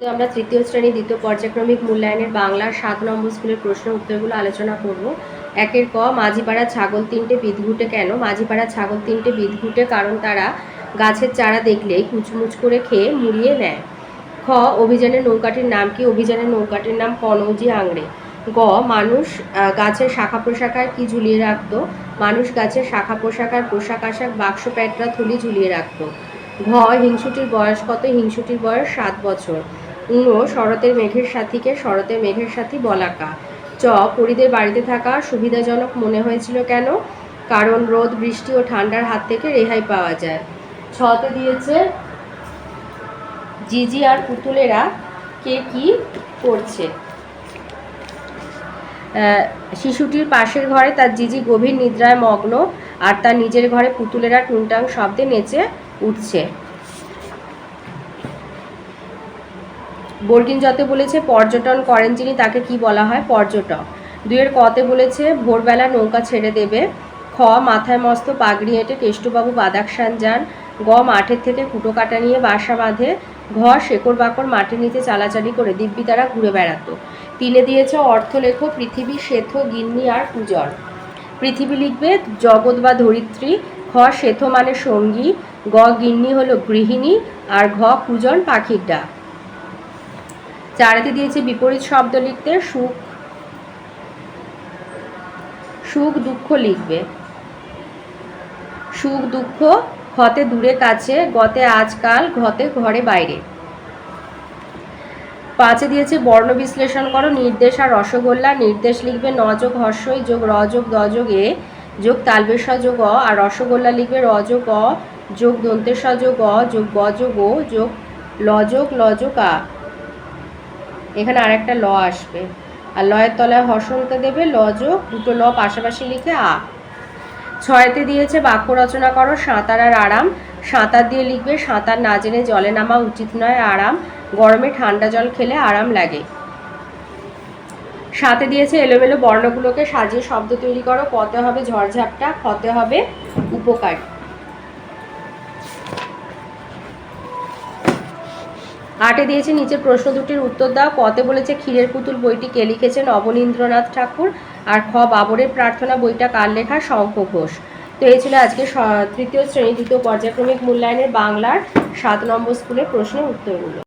তো আমরা তৃতীয় শ্রেণি, দ্বিতীয় পর্যায়ক্রমিক মূল্যায়নের বাংলার সাত নম্বর স্কুলের প্রশ্ন উত্তরগুলো আলোচনা করব। একের ক, মাঝিপাড়া ছাগল তিনটে বিদঘুটে কেন? মাঝিপাড়া ছাগল তিনটে বিদঘুটে কারণ তারা গাছের চারা দেখলেই কুচমুচ করে খেয়ে মুড়িয়ে নেয়। খ, অভিযানের নৌকাটির নাম কি? অভিযানের নৌকাটির নাম কনৌজি আংড়ে। গ, মানুষ গাছের শাখা প্রশাখায় কি ঝুলিয়ে রাখতো? মানুষ গাছের শাখা প্রশাখার পোশাক আশাক, বাক্স, প্যাটরা, থলি ঝুলিয়ে রাখতো। ঘ, হিংসুটির বয়স কত? হিংসুটির বয়স সাত বছর। উনো শরতের মেঘের সাথীকে শরতের মেঘের সাথী বলাকা চ, পরিদের বাড়িতে থাকা সুবিধাজনক মনে হয়েছিল কেন? কারণ রোদ, বৃষ্টি ও ঠান্ডার হাত থেকে রেহাই পাওয়া যায়। ছতে দিয়েছে জিজি আর পুতুলেরা কে কি করছে? শিশুটির পাশের ঘরে তার জিজি গভীর নিদ্রায় মগ্ন আর তার নিজের ঘরে পুতুলেরা টুংটাং শব্দে নেচে উঠছে। বর্গিন যতে বলেছে, পর্যটন করেন যিনি, তাকে কি বলা হয়? পর্যটক। দুয়ের কতে বলেছে, ভোরবেলা নৌকা ছেড়ে দেবে। খ, মাথায় মস্ত পাগড়ি হেঁটে কেষ্টবাবু বাদাকসান যান। গ, মাঠের থেকে কুটো কাটা নিয়ে বাসা বাঁধে। ঘ, শেকড় বাকড় মাটির নিচে চালাচালি করে দিব্যি তারা ঘুরে বেড়াতো। তিনে দিয়েছে অর্থলেখ, পৃথিবী শ্বেথ গিন্নি আর পূজন পৃথিবী লিখবে, জগৎ বা ধরিত্রী। খ শ্বেথ মানে সঙ্গী। গ, গিন্নি হলো গৃহিণী। আর ঘ কুজন পাখির ডাক। চারাতে দিয়েছে বিপরীত শব্দ লিখতে সুখ সুখ দুঃখ লিখবে। সুখ দুঃখ ক্ষতে দূরে কাছে, গতে আজকাল, ঘতে ঘরে বাইরে। পাঁচে দিয়েছে বর্ণ বিশ্লেষণ করো, নির্দেশ আর রসগোল্লা, নির্দেশ লিখবে ন যোগ হর্ষই যোগ র যোগ দ যোগ এ, যোগ তালবেশ যোগ অ, আর রসগোল্লা লিখবে র যোগ অ, যোগ দন্তেশ যোগ অ, যোগ গ যোগ ও, যোগ ল যোগ ল যোগ আ। এখানে আরেকটা ল আসবে। আর লয়ের তলায় হসন্ত দেবে ল যোগ, দুটো ল পাশাপাশি লিখে আ। ছয়তে দিয়েছে বাক্য রচনা করো, সাঁতার আর আরাম। সাঁতার দিয়ে লিখবে, সাঁতার না জেনে জলে নামা উচিত নয়, আরাম। গরমে ঠান্ডা জল খেলে আরাম লাগে। সাথে দিয়েছে এলোমেলো বর্ণগুলোকে, সাজিয়ে শব্দ তৈরি করো কতে হবে ঝড়ঝাপটা ক্ষতে হবে উপকার। আটে দিয়েছে নিচের প্রশ্ন দুটির উত্তর দাও। কতে বলেছে ক্ষীরের পুতুল বইটি কে লিখেছেন? অবনীন্দ্রনাথ ঠাকুর। আর খ, বাবরের প্রার্থনা বইটা কার লেখা? শঙ্খ ঘোষ। তো এই ছিল আজকে তৃতীয় শ্রেণি, দ্বিতীয় পর্যায়ক্রমিক মূল্যায়নের বাংলার সাত নম্বর স্কুলের প্রশ্নের উত্তরগুলো।